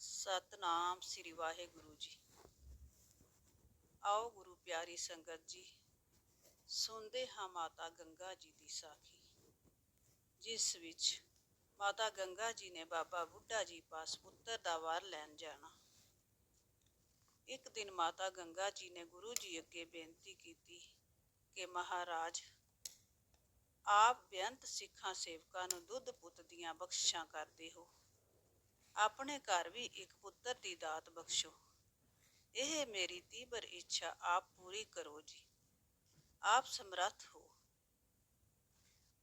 ਸਤਨਾਮ ਸ੍ਰੀ ਵਾਹਿਗੁਰੂ ਜੀ। ਆਓ ਗੁਰੂ ਪਿਆਰੀ ਸੰਗਤ ਜੀ, ਸੁਣਦੇ ਹਾਂ ਮਾਤਾ ਗੰਗਾ ਜੀ ਦੀ ਸਾਖੀ, ਜਿਸ ਵਿੱਚ ਮਾਤਾ ਗੰਗਾ ਜੀ ਨੇ ਬਾਬਾ ਬੁੱਢਾ ਜੀ ਪਾਸ ਪੁੱਤਰ ਦਾ ਵਾਰ ਲੈਣ ਜਾਣਾ। ਇੱਕ ਦਿਨ ਮਾਤਾ ਗੰਗਾ ਜੀ ਨੇ ਗੁਰੂ ਜੀ ਅੱਗੇ ਬੇਨਤੀ ਕੀਤੀ ਕਿ ਮਹਾਰਾਜ, ਆਪ ਬੇਅੰਤ ਸਿੱਖਾਂ ਸੇਵਕਾਂ ਨੂੰ ਦੁੱਧ ਪੁੱਤ ਦੀਆਂ ਬਖਸ਼ਿਸ਼ਾਂ ਕਰਦੇ ਹੋ। ਆਪਣੇ ਘਰ ਵੀ ਇੱਕ ਪੁੱਤਰ ਦੀ ਦਾਤ ਬਖਸ਼ੋ। ਇਹ ਮੇਰੀ ਤੀਬਰ ਇੱਛਾ ਆਪ ਪੂਰੀ ਕਰੋ ਜੀ। ਆਪ ਸਮਰੱਥ ਹੋ।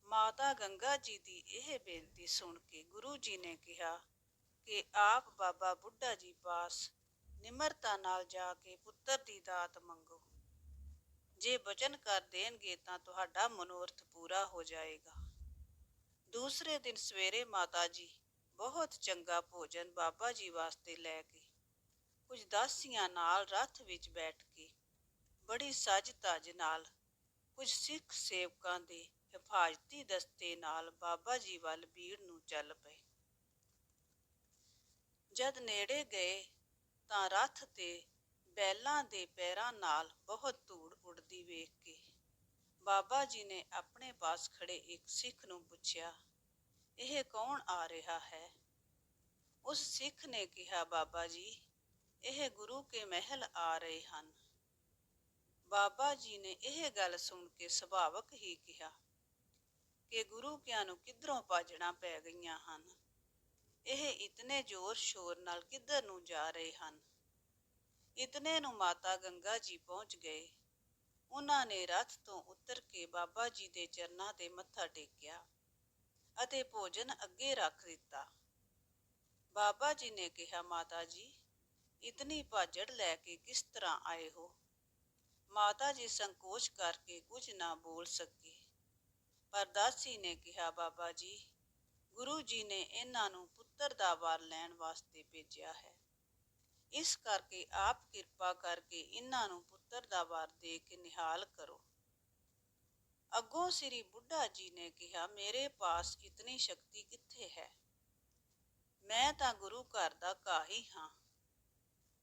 ਮਾਤਾ ਗੰਗਾ ਜੀ ਦੀ ਇਹ ਬੇਨਤੀ ਸੁਣ ਕੇ ਗੁਰੂ ਜੀ ਨੇ ਕਿਹਾ ਕਿ ਆਪ ਬਾਬਾ ਬੁੱਢਾ ਜੀ ਪਾਸ ਨਿਮਰਤਾ ਨਾਲ ਜਾ ਕੇ ਪੁੱਤਰ ਦੀ ਦਾਤ ਮੰਗੋ। ਜੇ ਬਚਨ ਕਰ ਦੇਣਗੇ ਤਾਂ ਤੁਹਾਡਾ ਮਨੋਰਥ ਪੂਰਾ ਹੋ ਜਾਏਗਾ। ਦੂਸਰੇ ਦਿਨ ਸਵੇਰੇ ਮਾਤਾ ਜੀ ਬਹੁਤ ਚੰਗਾ ਭੋਜਨ ਬਾਬਾ ਜੀ ਵਾਸਤੇ ਲੈ ਕੇ, ਕੁਝ ਦਾਸੀਆਂ ਨਾਲ ਰੱਥ ਵਿੱਚ ਬੈਠ ਕੇ, ਬੜੀ ਸਜ ਧਜ ਨਾਲ, ਕੁਝ ਸਿੱਖ ਸੇਵਕਾਂ ਦੇ ਹਿਫਾਜ਼ਤੀ ਦਸਤੇ ਨਾਲ ਬਾਬਾ ਜੀ ਵੱਲ ਭੀੜ ਨੂੰ ਚੱਲ ਪਏ। ਜਦ ਨੇੜੇ ਗਏ ਤਾਂ ਰੱਥ ਤੇ ਬੈਲਾਂ ਦੇ ਪੈਰਾਂ ਨਾਲ ਬਹੁਤ ਧੂੜ ਉੱਡਦੀ ਵੇਖ ਕੇ ਬਾਬਾ ਜੀ ਨੇ ਆਪਣੇ ਪਾਸ ਖੜੇ ਇੱਕ ਸਿੱਖ ਨੂੰ ਪੁੱਛਿਆ ਇਹ ਕੌਣ ਆ ਰਿਹਾ ਹੈ? ਉਸ ਸਿੱਖ ਨੇ ਕਿਹਾ, ਬਾਬਾ ਜੀ, ਇਹ ਗੁਰੂ ਕੇ ਮਹਿਲ ਆ ਰਹੇ ਹਨ। ਬਾਬਾ ਜੀ ਨੇ ਇਹ ਗੱਲ ਸੁਣ ਕੇ ਸੁਭਾਵਕ ਹੀ ਕਿਹਾ ਕਿ ਗੁਰੂ ਕਿਆਂ ਨੂੰ ਕਿੱਧਰੋਂ ਭਾਜਣਾ ਪੈ ਗਈਆਂ ਹਨ? ਇਹ ਇਤਨੇ ਜ਼ੋਰ ਸ਼ੋਰ ਨਾਲ ਕਿੱਧਰ ਨੂੰ ਜਾ ਰਹੇ ਹਨ? ਇਤਨੇ ਨੂੰ ਮਾਤਾ ਗੰਗਾ ਜੀ ਪਹੁੰਚ ਗਏ। ਉਹਨਾਂ ਨੇ ਰੱਥ ਤੋਂ ਉਤਰ ਕੇ ਬਾਬਾ ਜੀ ਦੇ ਚਰਨਾਂ ਤੇ ਮੱਥਾ ਟੇਕਿਆ। ਅਤੇ ਭੋਜਨ ਅੱਗੇ ਰੱਖ ਦਿੱਤਾ। ਬਾਬਾ ਜੀ ਨੇ ਕਿਹਾ, ਮਾਤਾ ਜੀ, ਇਤਨੀ ਭਾਜੜ ਲੈ ਕੇ ਕਿਸ ਤਰ੍ਹਾਂ ਆਏ ਹੋ? ਮਾਤਾ ਜੀ ਸੰਕੋਚ ਕਰਕੇ ਕੁਝ ਨਾ ਬੋਲ ਸਕੇ। ਪਰਦਾਸੀ ਨੇ ਕਿਹਾ, ਬਾਬਾ ਜੀ, ਗੁਰੂ ਜੀ ਨੇ ਇਹਨਾਂ ਨੂੰ ਪੁੱਤਰ ਦਾ ਵਾਰ ਲੈਣ ਵਾਸਤੇ ਭੇਜਿਆ ਹੈ। ਇਸ ਕਰਕੇ ਆਪ ਕਿਰਪਾ ਕਰਕੇ ਇਹਨਾਂ ਨੂੰ ਪੁੱਤਰ ਦਾ ਵਾਰ ਦੇ ਕੇ ਨਿਹਾਲ ਕਰੋ। ਅੱਗੋਂ ਸ੍ਰੀ ਬੁੱਢਾ ਜੀ ਨੇ ਕਿਹਾ, ਮੇਰੇ ਪਾਸ ਇਤਨੀ ਸ਼ਕਤੀ ਕਿੱਥੇ ਹੈ? ਮੈਂ ਤਾਂ ਗੁਰੂ ਘਰ ਦਾ ਕਾਹੀ ਹਾਂ।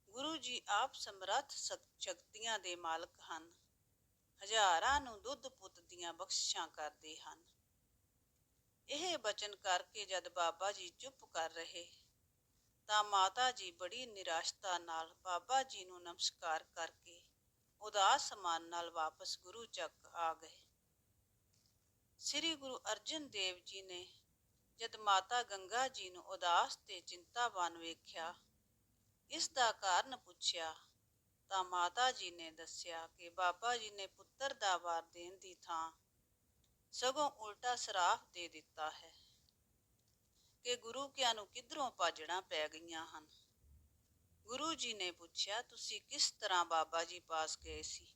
ਗੁਰੂ ਜੀ ਆਪ ਸਮਰੱਥ ਸ਼ਕਤੀਆਂ ਦੇ ਮਾਲਕ ਹਨ। ਹਜ਼ਾਰਾਂ ਨੂੰ ਦੁੱਧ ਪੁੱਤ ਦੀਆਂ ਬਖਸ਼ਿਸ਼ਾਂ ਕਰਦੇ ਹਨ। ਇਹ ਬਚਨ ਕਰਕੇ ਜਦ ਬਾਬਾ ਜੀ ਚੁੱਪ ਕਰ ਰਹੇ, ਤਾਂ ਮਾਤਾ ਜੀ ਬੜੀ ਨਿਰਾਸ਼ਤਾ ਨਾਲ ਬਾਬਾ ਜੀ ਨੂੰ ਨਮਸਕਾਰ ਕਰਕੇ ਉਦਾਸ ਮਨ ਨਾਲ ਵਾਪਸ ਗੁਰੂ ਚੱਕ ਆ ਗਏ। ਸ੍ਰੀ ਗੁਰੂ ਅਰਜਨ ਦੇਵ ਜੀ ਨੇ ਜਦ ਮਾਤਾ ਗੰਗਾ ਜੀ ਨੂੰ ਉਦਾਸ ਤੇ ਚਿੰਤਾਵਾਨ ਵੇਖਿਆ, ਇਸ ਦਾ ਕਾਰਨ ਪੁੱਛਿਆ, ਤਾਂ ਮਾਤਾ ਜੀ ਨੇ ਦੱਸਿਆ ਕਿ ਬਾਬਾ ਜੀ ਨੇ ਪੁੱਤਰ ਦਾ ਵਾਰ ਦੇਣ ਦੀ ਥਾਂ ਸਗੋਂ ਉਲਟਾ ਸਰਾਫ ਦੇ ਦਿੱਤਾ ਹੈ ਕਿ ਗੁਰੂ ਕਿਆਂ ਨੂੰ ਕਿਧਰੋਂ ਭਾਜਣਾ ਪੈ ਗਈਆਂ ਹਨ। ਗੁਰੂ ਜੀ ਨੇ ਪੁੱਛਿਆ, ਤੁਸੀਂ ਕਿਸ ਤਰ੍ਹਾਂ ਬਾਬਾ ਜੀ ਪਾਸ ਗਏ ਸੀ?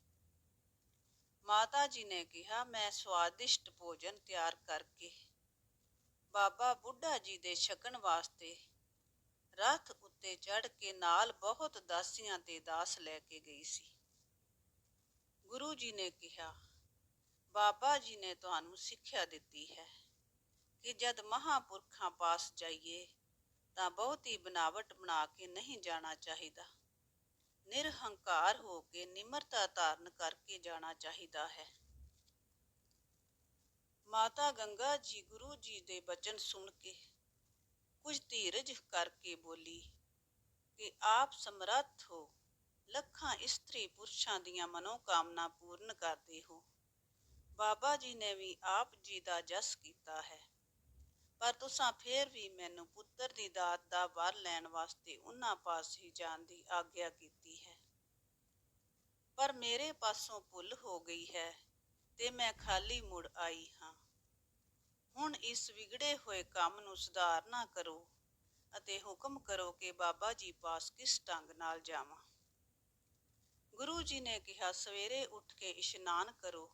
ਮਾਤਾ ਜੀ ਨੇ ਕਿਹਾ, ਮੈਂ ਸਵਾਦਿਸ਼ਟ ਭੋਜਨ ਤਿਆਰ ਕਰਕੇ ਬਾਬਾ ਬੁੱਢਾ ਜੀ ਦੇ ਛਕਣ ਵਾਸਤੇ ਰਥ ਉੱਤੇ ਚੜ ਕੇ ਨਾਲ ਬਹੁਤ ਦਾਸੀਆਂ ਤੇ ਦਾਸ ਲੈ ਕੇ ਗਈ ਸੀ। ਗੁਰੂ ਜੀ ਨੇ ਕਿਹਾ, ਬਾਬਾ ਜੀ ਨੇ ਤੁਹਾਨੂੰ ਸਿੱਖਿਆ ਦਿੱਤੀ ਹੈ ਕਿ ਜਦ ਮਹਾਪੁਰਖਾਂ ਪਾਸ ਜਾਈਏ ਤਾਂ ਬਹੁਤੀ ਬਨਾਵਟ ਬਣਾ ਕੇ ਨਹੀਂ ਜਾਣਾ ਚਾਹੀਦਾ। ਨਿਰਹੰਕਾਰ ਹੋ ਕੇ ਨਿਮਰਤਾ ਧਾਰਨ ਕਰਕੇ ਜਾਣਾ ਚਾਹੀਦਾ ਹੈ। ਮਾਤਾ ਗੰਗਾ ਜੀ ਗੁਰੂ ਜੀ ਦੇ ਬਚਨ ਸੁਣ ਕੇ ਕੁਝ ਧੀਰਜ ਕਰਕੇ ਬੋਲੀ ਕਿ ਆਪ ਸਮਰੱਥ ਹੋ, ਲੱਖਾਂ ਇਸਤਰੀ ਪੁਰਸ਼ਾਂ ਦੀਆਂ ਮਨੋਕਾਮਨਾ ਪੂਰਨ ਕਰਦੇ ਹੋ। ਬਾਬਾ ਜੀ ਨੇ ਵੀ ਆਪ ਜੀ ਦਾ ਜਸ ਕੀਤਾ ਹੈ। ਪਰ ਤੁਸਾਂ ਫੇਰ ਵੀ ਮੈਨੂੰ ਪੁੱਤਰ ਦੀ ਦਾਤ ਦਾ ਵਰ ਲੈਣ ਵਾਸਤੇ ਉਹਨਾਂ ਪਾਸ ਹੀ ਜਾਣ ਦੀ ਆਗਿਆ ਕੀਤੀ ਹੈ। ਪਰ ਮੇਰੇ ਪਾਸੋਂ ਭੁੱਲ ਹੋ ਗਈ ਹੈ ਤੇ ਮੈਂ ਖਾਲੀ ਮੁੜ ਆਈ ਹਾਂ। ਹੁਣ ਇਸ ਵਿਗੜੇ ਹੋਏ ਕੰਮ ਨੂੰ ਸੁਧਾਰਨਾ ਕਰੋ ਅਤੇ ਹੁਕਮ ਕਰੋ ਕਿ ਬਾਬਾ ਜੀ ਪਾਸ ਕਿਸ ਢੰਗ ਨਾਲ ਜਾਵਾਂ। ਗੁਰੂ ਜੀ ਨੇ ਕਿਹਾ, ਸਵੇਰੇ ਉੱਠ ਕੇ ਇਸ਼ਨਾਨ ਕਰੋ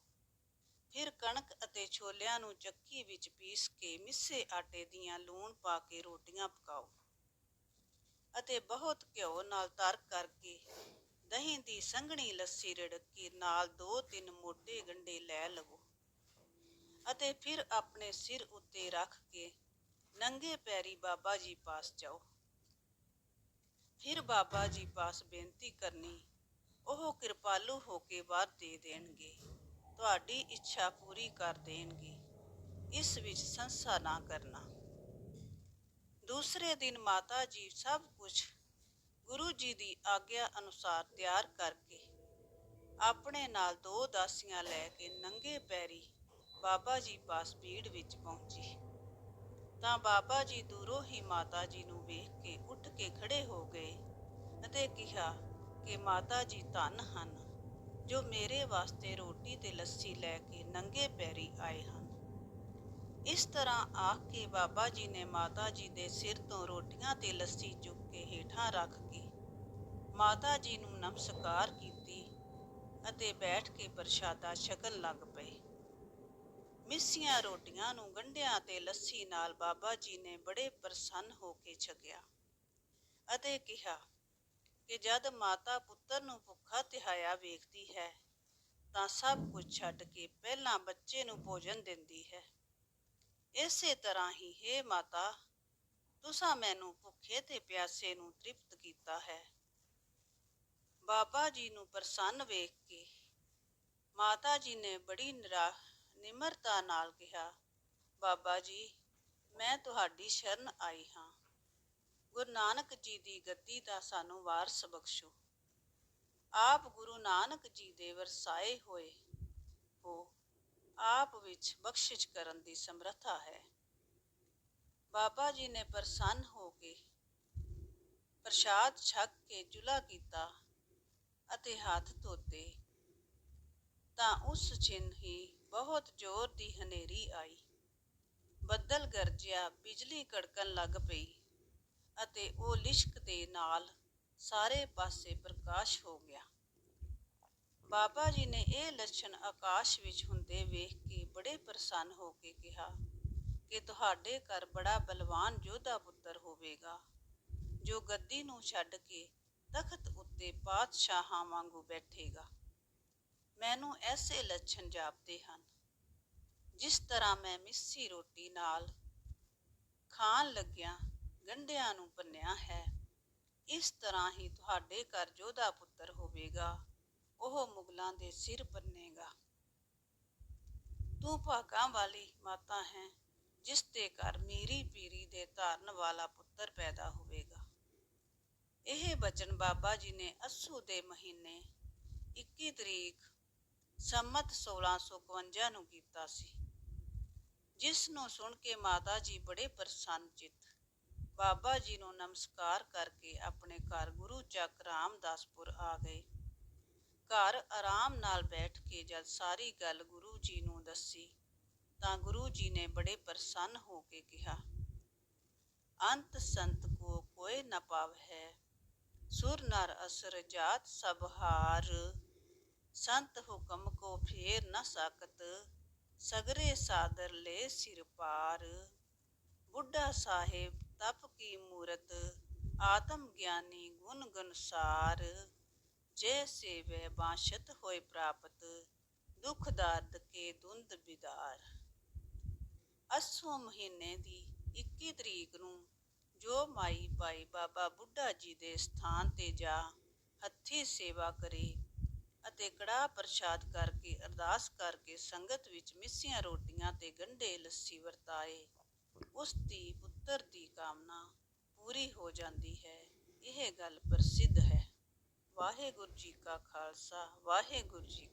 ਫਿਰ ਕਣਕ ਅਤੇ ਛੋਲਿਆਂ ਨੂੰ ਚੱਕੀ ਵਿੱਚ ਪੀਸ ਕੇ ਮਿੱਸੇ ਆਟੇ ਦੀਆਂ ਲੂਣ ਪਾ ਕੇ ਰੋਟੀਆਂ ਪਕਾਓ ਅਤੇ ਬਹੁਤ ਘਿਓ ਨਾਲ ਤਰ ਕਰਕੇ ਦਹੀਂ ਦੀ ਸੰਘਣੀ ਲੱਸੀ ਰਿੜਕ ਕੇ ਨਾਲ ਦੋ ਤਿੰਨ ਮੋٹے ਗੰਡੇ ਲੈ ਲਵੋ ਅਤੇ ਫਿਰ ਆਪਣੇ ਸਿਰ ਉੱਤੇ ਰੱਖ ਕੇ ਨੰਗੇ ਪੈਰੀ ਬਾਬਾ ਜੀ ਪਾਸ ਜਾਓ। ਫਿਰ ਬਾਬਾ ਜੀ ਪਾਸ ਬੇਨਤੀ ਕਰਨੀ, ਉਹ ਕਿਰਪਾਲੂ ਹੋ ਕੇ ਵਰ ਦੇ ਦੇਣਗੇ। ਤੁਹਾਡੀ ਇੱਛਾ ਪੂਰੀ ਕਰ ਦੇਣਗੇ। ਇਸ ਵਿੱਚ ਸੰਸਾ ਨਾ ਕਰਨਾ। ਦੂਸਰੇ ਦਿਨ ਮਾਤਾ ਜੀ ਸਭ ਕੁਝ ਗੁਰੂ ਜੀ ਦੀ ਆਗਿਆ ਅਨੁਸਾਰ ਤਿਆਰ ਕਰਕੇ ਆਪਣੇ ਨਾਲ ਦੋ ਦਾਸੀਆਂ ਲੈ ਕੇ ਨੰਗੇ ਪੈਰੀ ਬਾਬਾ ਜੀ ਪਾਸ ਭੀੜ ਵਿੱਚ ਪਹੁੰਚੀ। ਤਾਂ ਬਾਬਾ ਜੀ ਦੂਰੋਂ ਹੀ ਮਾਤਾ ਜੀ ਨੂੰ ਵੇਖ ਕੇ ਉੱਠ ਕੇ ਖੜੇ ਹੋ ਗਏ ਅਤੇ ਕਿਹਾ ਕਿ ਮਾਤਾ ਜੀ ਧੰਨ ਹਨ। ਜੋ ਮੇਰੇ ਵਾਸਤੇ ਰੋਟੀ ਤੇ ਲੱਸੀ ਲੈ ਕੇ ਨੰਗੇ ਪੈਰੀ ਆਏ ਹਨ। ਇਸ ਤਰ੍ਹਾਂ ਆਖ ਕੇ ਬਾਬਾ ਜੀ ਨੇ ਮਾਤਾ ਜੀ ਦੇ ਸਿਰ ਤੋਂ ਰੋਟੀਆਂ ਤੇ ਲੱਸੀ ਚੁੱਕ ਕੇ ਹੇਠਾਂ ਰੱਖ ਕੇ ਮਾਤਾ ਜੀ ਨੂੰ ਨਮਸਕਾਰ ਕੀਤੀ ਅਤੇ ਬੈਠ ਕੇ ਪ੍ਰਸ਼ਾਦਾ ਛਕਣ ਲੱਗ ਪਏ। ਮਿੱਸੀਆਂ ਰੋਟੀਆਂ ਨੂੰ ਗੰਢਿਆਂ ਤੇ ਲੱਸੀ ਨਾਲ ਬਾਬਾ ਜੀ ਨੇ ਬੜੇ ਪ੍ਰਸੰਨ ਹੋ ਕੇ ਛਕਿਆ ਅਤੇ ਕਿਹਾ ਕਿ ਜਦ ਮਾਤਾ ਪੁੱਤਰ ਨੂੰ ਭੁੱਖਾ ਤਿਹਾਇਆ ਵੇਖਦੀ ਹੈ, ਤਾਂ ਸਭ ਕੁਝ ਛੱਡ ਕੇ ਪਹਿਲਾਂ ਬੱਚੇ ਨੂੰ ਭੋਜਨ ਦਿੰਦੀ ਹੈ। ਇਸੇ ਤਰ੍ਹਾਂ ਹੀ, ਹੈ ਮਾਤਾ, ਤੁਸਾਂ ਮੈਨੂੰ ਭੁੱਖੇ ਤੇ ਪਿਆਸੇ ਨੂੰ ਤ੍ਰਿਪਤ ਕੀਤਾ ਹੈ। ਬਾਬਾ ਜੀ ਨੂੰ ਪ੍ਰਸੰਨ ਵੇਖ ਕੇ ਮਾਤਾ ਜੀ ਨੇ ਬੜੀ ਨਿਰਾ, ਨਿਮਰਤਾ ਨਾਲ ਕਿਹਾ, ਬਾਬਾ ਜੀ, ਮੈਂ ਤੁਹਾਡੀ ਸ਼ਰਨ ਆਈ ਹਾਂ। ਗੁਰੂ ਨਾਨਕ ਜੀ ਦੀ ਗੱਦੀ ਦਾ ਸਾਨੂੰ ਵਾਰਸ ਬਖਸ਼ੋ। ਆਪ ਗੁਰੂ ਨਾਨਕ ਜੀ ਦੇ ਵਰਸਾਏ ਹੋਏ ਹੋ, ਆਪ ਵਿੱਚ ਬਖਸ਼ਿਸ਼ ਕਰਨ ਦੀ ਸਮਰੱਥਾ ਹੈ। ਬਾਬਾ ਜੀ ਨੇ ਪ੍ਰਸੰਨ ਹੋ ਕੇ ਪ੍ਰਸ਼ਾਦ ਛਕ ਕੇ ਜੁਲਾ ਕੀਤਾ ਅਤੇ ਹੱਥ ਧੋਤੇ, ਤਾਂ ਉਸ ਛਿਨ ਹੀ ਬਹੁਤ ਜ਼ੋਰ ਦੀ ਹਨੇਰੀ ਆਈ। ਬੱਦਲ ਗਰਜਿਆ, ਬਿਜਲੀ ਕੜਕਣ ਲੱਗ ਪਈ। ਅਤੇ ਉਹ ਲਿਸ਼ਕ ਦੇ ਨਾਲ ਸਾਰੇ ਪਾਸੇ ਪ੍ਰਕਾਸ਼ ਹੋ ਗਿਆ। ਬਾਬਾ ਜੀ ਨੇ ਇਹ ਲੱਛਣ ਆਕਾਸ਼ ਵਿੱਚ ਹੁੰਦੇ ਵੇਖ ਕੇ ਬੜੇ ਪ੍ਰਸੰਨ ਹੋ ਕੇ ਕਿਹਾ ਕਿ ਤੁਹਾਡੇ ਘਰ ਬੜਾ ਬਲਵਾਨ ਯੋਧਾ ਪੁੱਤਰ ਹੋਵੇਗਾ, ਜੋ ਗੱਦੀ ਨੂੰ ਛੱਡ ਕੇ ਤਖਤ ਉੱਤੇ ਪਾਤਸ਼ਾਹਾਂ ਵਾਂਗੂ ਬੈਠੇਗਾ। ਮੈਨੂੰ ਐਸੇ ਲੱਛਣ ਜਾਪਦੇ ਹਨ, ਜਿਸ ਤਰ੍ਹਾਂ ਮੈਂ ਮਿੱਸੀ ਰੋਟੀ ਨਾਲ ਖਾਣ ਲੱਗਿਆ ਗੰਢਿਆਂ ਨੂੰ ਭੰਨਿਆ ਹੈ। ਇਸ ਤਰ੍ਹਾਂ ਹੀ ਤੁਹਾਡੇ ਘਰ ਜੋਧਾ ਪੁੱਤਰ ਹੋਵੇਗਾ, ਉਹ ਮੁਗਲਾਂ ਦੇ ਸਿਰ ਭੰਨੇਗਾ ਤੂੰ ਭਾਗਾਂ ਵਾਲੀ ਮਾਤਾ ਹੈ, ਜਿਸ ਦੇ ਘਰ ਮੀਰੀ ਪੀਰੀ ਦੇ ਧਾਰਨ ਵਾਲਾ ਪੁੱਤਰ ਪੈਦਾ ਹੋਵੇਗਾ। ਇਹ ਬਚਨ ਬਾਬਾ ਜੀ ਨੇ ਅਸੂ ਦੇ ਮਹੀਨੇ 21 ਤਰੀਕ ਸੰਮਤ 1651 ਨੂੰ ਕੀਤਾ ਸੀ। ਜਿਸ ਨੂੰ ਸੁਣ ਕੇ ਮਾਤਾ ਜੀ ਬੜੇ ਪ੍ਰਸੰਨ ਚਿੱਤ ਬਾਬਾ ਜੀ ਨੂੰ ਨਮਸਕਾਰ ਕਰਕੇ ਆਪਣੇ ਘਰ ਗੁਰੂ ਚੱਕ ਰਾਮਦਾਸਪੁਰ ਆ ਗਏ। ਘਰ ਆਰਾਮ ਨਾਲ ਬੈਠ ਕੇ ਜਦ ਸਾਰੀ ਗੱਲ ਗੁਰੂ ਜੀ ਨੂੰ ਦੱਸੀ, ਤਾਂ ਗੁਰੂ ਜੀ ਨੇ ਬੜੇ ਪ੍ਰਸੰਨ ਹੋ ਕੇ ਕਿਹਾ, ਅੰਤ ਸੰਤ ਕੋ ਕੋਏ ਨ ਪਾਵ ਹੈ, ਸੁਰ ਨਰ ਅਸਰ ਜਾਤ ਸਭ ਹਾਰ। ਸੰਤ ਹੁਕਮ ਕੋ ਫੇਰ ਨਾ ਸਕਤ ਸਗਰੇ ਸਾਦਰ ਲੈ ਸਿਰ ਪਾਰ। ਬੁੱਢਾ ਸਾਹਿਬ ਤਪ ਕੀ ਮੂਰਤ, ਆਤਮ ਗਿਆਨੀ ਗੁਣ ਗਨਸਾਰ ਜੇ ਸੇਵੇ ਬਾਸ਼ਤ ਹੋਏ ਪ੍ਰਾਪਤ, ਦੁਖ ਦਰਦ ਕੇ ਦੁੰਦ ਬਿਦਾਰ। ਅਸੂ ਮਹੀਨੇ ਦੀ 21 ਤਰੀਕ ਨੂੰ ਜੋ ਮਾਈ ਭਾਈ ਬਾਬਾ ਬੁੱਢਾ ਜੀ ਦੇ ਸਥਾਨ ਤੇ ਜਾ ਹੱਥੀ ਸੇਵਾ ਕਰੇ ਅਤੇ ਕੜਾ ਪ੍ਰਸ਼ਾਦ ਕਰਕੇ ਅਰਦਾਸ ਕਰਕੇ ਸੰਗਤ ਵਿੱਚ ਮਿੱਸੀਆਂ ਰੋਟੀਆਂ ਤੇ ਗੰਢੇ ਲੱਸੀ ਵਰਤਾਏ, ਉਸ ਦੀ ਪੁੱਤਰ ਦੀ ਕਾਮਨਾ ਪੂਰੀ ਹੋ ਜਾਂਦੀ ਹੈ, ਇਹ ਗੱਲ ਪ੍ਰਸਿੱਧ ਹੈ। ਵਾਹਿਗੁਰੂ ਜੀ ਕਾ ਖਾਲਸਾ, ਵਾਹਿਗੁਰੂ ਜੀ